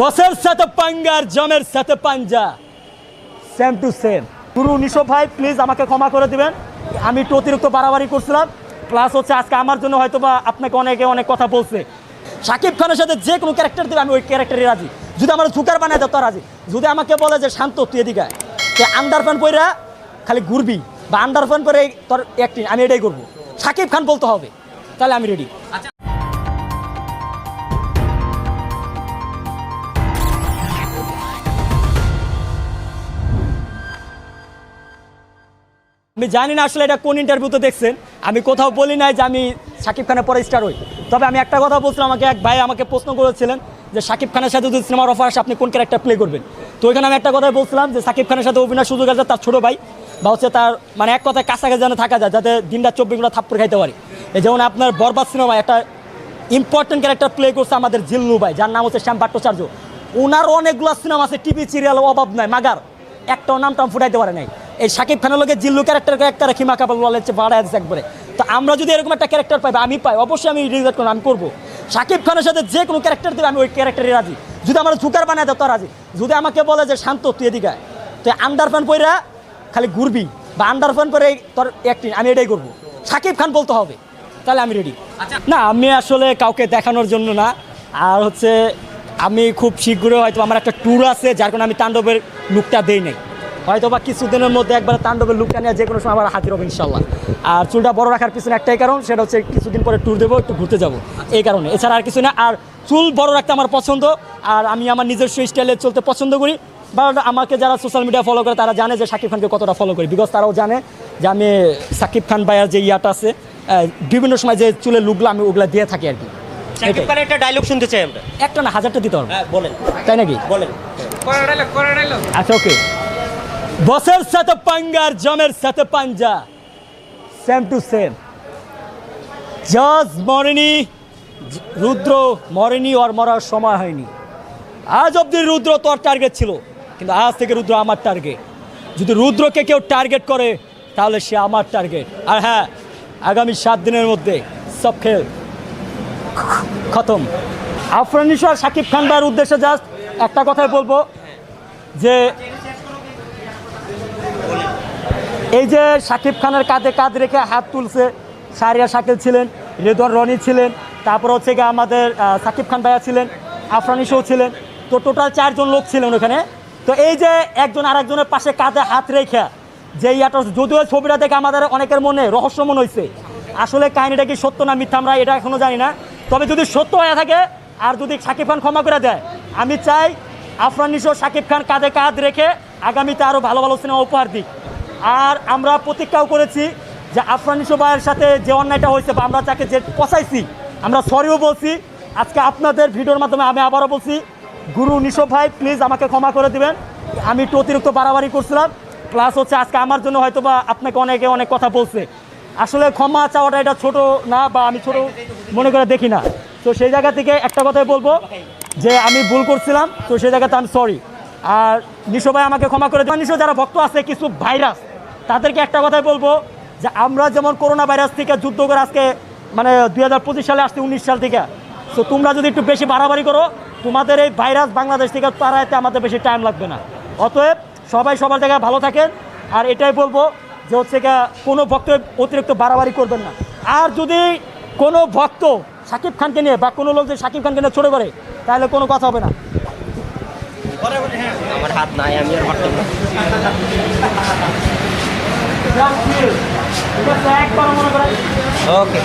বসের সাথে পাঙ্গার জমের সাথে পাঞ্জা। সেম টু সেম গুরু নিশো ভাই প্লিজ আমাকে ক্ষমা করে দিবেন। আমি একটু অতিরিক্ত বাড়াবাড়ি করছিলাম। প্লাস হচ্ছে আজকে আমার জন্য হয়তো বা আপনাকে অনেকে অনেক কথা বলছে। শাকিব খানের সাথে যে কোনো ক্যারেক্টার দেবে, আমি ওই ক্যারেক্টারে রাজি। যদি আমার জুকার বানায় দেয় তো রাজি। যদি আমাকে বলে যে, শান্ত, তুই এদিকে যে আন্ডার প্যান্ট পইরা খালি ঘুরবি, বা আন্ডার প্যান্ট পরে তোর অ্যাক্টিং আমি এটাই করব। শাকিব খান বলতে হবে। তাহলে আমি রেডি আমি জানি না আসলে এটা কোন ইন্টারভিউতে দেখছেন। আমি কোথাও বলি নাই যে আমি শাকিব খানের পরে স্টার হই। তবে আমি একটা কথা বলছিলাম, আমাকে এক ভাই আমাকে প্রশ্ন করেছিলেন যে শাকিব খানের সাথে যদি সিনেমার অফার আসে, আপনি কোন ক্যারেক্টার প্লে করবেন? তো ওইখানে আমি একটা কথা বলছিলাম যে শাকিব খানের সাথে অভিনয় সুযোগ আছে তার ছোটো ভাই, বা হচ্ছে তার মানে এক কথায় কাছাকাছি যেন থাকা যায়, যাতে দিনটা চব্বিশ ঘণ্টা থাপ্পড় খাইতে পারি। এই যেমন আপনার বরবাদ সিনেমায় একটা ইম্পর্টেন্ট ক্যারেক্টার প্লে করছে আমাদের জিল্লু ভাই, যার নাম হচ্ছে শ্যাম ভট্টাচার্য। ওনার অনেকগুলো সিনেমা আছে, টিভি সিরিয়াল অভাব নাই, মাগার। একটাও নাম টাম ফুটাইতে পারে নাই। এই সাকিব খানের লোকের জিল্লু ক্যারেক্টার ক্যারেক্টার খিমা কাপাল বলেছে বাড়ায় দিচ্ছে একবারে। তো আমরা যদি এরকম একটা ক্যারেক্টার পাই আমি পাই অবশ্যই আমি রিজেক্ট করব আমি করব। সাকিব খানের সাথে যে কোনো ক্যারেক্টার দেবে আমি ওই ক্যারেক্টারে রাজি। যদি আমার জুকার বানায় দেয় তো রাজি। যদি আমাকে বলে যে শান্ত তুই এদিকে তুই আন্ডার প্যান্ট পইরা খালি ঘুরবি বা আন্ডার প্যান্ট পরে তোর অ্যাক্টিং আমি এটাই করব। সাকিব খান বলতে হবে তাহলে আমি রেডি না আমি আসলে কাউকে দেখানোর জন্য না। আর হচ্ছে আমি খুব শীঘ্রই হয়তো আমার একটা ট্যুর আছে যার কারণে আমি তাণ্ডবের লুকটা দেই নাই। হয়তো বা কিছুদিনের মধ্যে একবার তাণ্ডবের লুকটা নিয়ে যে কোনো সময় আবার হাজির হবে ইনশাল্লাহ আর চুলটা বড় রাখার পিছনে একটাই কারণ সেটা হচ্ছে কিছুদিন পরে ট্যুর দেবো একটু ঘুরতে যাব। এই কারণে। এছাড়া আর কিছু না আর চুল বড় রাখতে আমার পছন্দ আর আমি আমার নিজস্ব স্টাইলে চলতে পছন্দ করি। বা আমাকে যারা সোশ্যাল মিডিয়া ফলো করে তারা জানে যে শাকিব খানকে কতটা ফলো করি। বিকজ তারাও জানে যে আমি সাকিব খান ভাইয়ার যে ইয়াটা আছে বিভিন্ন সময় যে চুলের লুকগুলো আমি ওগুলো দিয়ে থাকি আর কি। খানের একটা ডায়লগ শুনতে চাই আমরা। একটা না হাজারটা দিতে পারব হ্যাঁ বলেন। তাই নাকি? বলেন। আচ্ছা ওকে বসের সাথে পাঙ্গার জমের সাথে পাঞ্জা। সেম টু সেম জাজ মরেনি রুদ্র মরেনি, ওর মরার সময় হয়নি। আজ অব্দি রুদ্র তোর টার্গেট ছিল, কিন্তু আজ থেকে রুদ্র আমার টার্গেট যদি রুদ্রকে কেউ টার্গেট করে, তাহলে সে আমার টার্গেট আর হ্যাঁ আগামী সাত দিনের মধ্যে সব খেল খতম। আফরানিশ্বর সাকিব খান ভাইয়ের উদ্দেশ্যে জাস্ট একটা কথাই বলব, যে এই যে সাকিব খানের কাঁধে কাঁধ রেখে হাত তুলছে, সারিয়া শাকিল ছিলেন, রেদওয়ান রনি ছিলেন, তারপর হচ্ছে গিয়ে আমাদের সাকিব খান ভাইয়া ছিলেন, আফরানি শো ছিলেন। তো টোটাল চারজন লোক ছিলেন ওখানে। তো এই যে একজন আরেকজনের পাশে কাঁধে হাত রেখে যে ইয়াটা যদিও ছবিটা দেখে আমাদের অনেকের মনে রহস্য মনে হয়েছে আসলে কাহিনিটা কি সত্য না মিথ্যা আমরা এটা এখনও জানি না। তবে যদি সত্য হয়ে থাকে, আর যদি সাকিব খান ক্ষমা করে দেয়, আমি চাই আফরান নিশো সাকিব খান কাঁধে কাঁধ রেখে আগামীতে আরও ভালো ভালো সিনেমা উপহার দিক। আর আমরা প্রতিজ্ঞাও করেছি যে আফরান নিশো ভাইয়ের সাথে যে অন্যায়টা হয়েছে বা আমরা তাকে যে পচাইছি, আমরা সরিও বলছি। আজকে আপনাদের ভিডিওর মাধ্যমে আমি আবারও বলছি, গুরু নিশো ভাই প্লিজ আমাকে ক্ষমা করে দিবেন। আমি একটু অতিরিক্ত বাড়াবাড়ি করছিলাম। প্লাস হচ্ছে আজকে আমার জন্য হয়তো বা আপনাকে অনেকে অনেক কথা বলছে। আসলে ক্ষমা চাওয়াটা এটা ছোট না বা আমি ছোট মনে করে দেখি না। তো সেই জায়গা থেকে একটা কথাই বলব যে আমি ভুল করছিলাম, তো সেই জায়গাতে আমি সরি আর নিশো ভাই আমাকে ক্ষমা করে দেবেন। নিশো, যারা ভক্ত আছে, কিছু ভাইরাস তাদেরকে একটা কথাই বলব যে আমরা যেমন করোনা ভাইরাস থেকে যুদ্ধ করে আজকে মানে দু হাজার পঁচিশ সালে আসছে, উনিশ সাল থেকে। তো তোমরা যদি একটু বেশি বাড়াবাড়ি করো, তোমাদের এই ভাইরাস বাংলাদেশ থেকে তাড়াইতে আমাদের বেশি টাইম লাগবে না। অতএব, সবাই সবার জায়গায় ভালো থাকেন। আর এটাই বলব যে হচ্ছে কোনো ভক্ত অতিরিক্ত বাড়াবাড়ি করবেন না। আর যদি কোনো ভক্ত সাকিব খানকে নিয়ে বা কোনো লোক যদি সাকিব খানকে নিয়ে ছোটো করে তাহলে কোনো কথা হবে না। আমার হাত নাই আমি আর পারতাম না। ওকে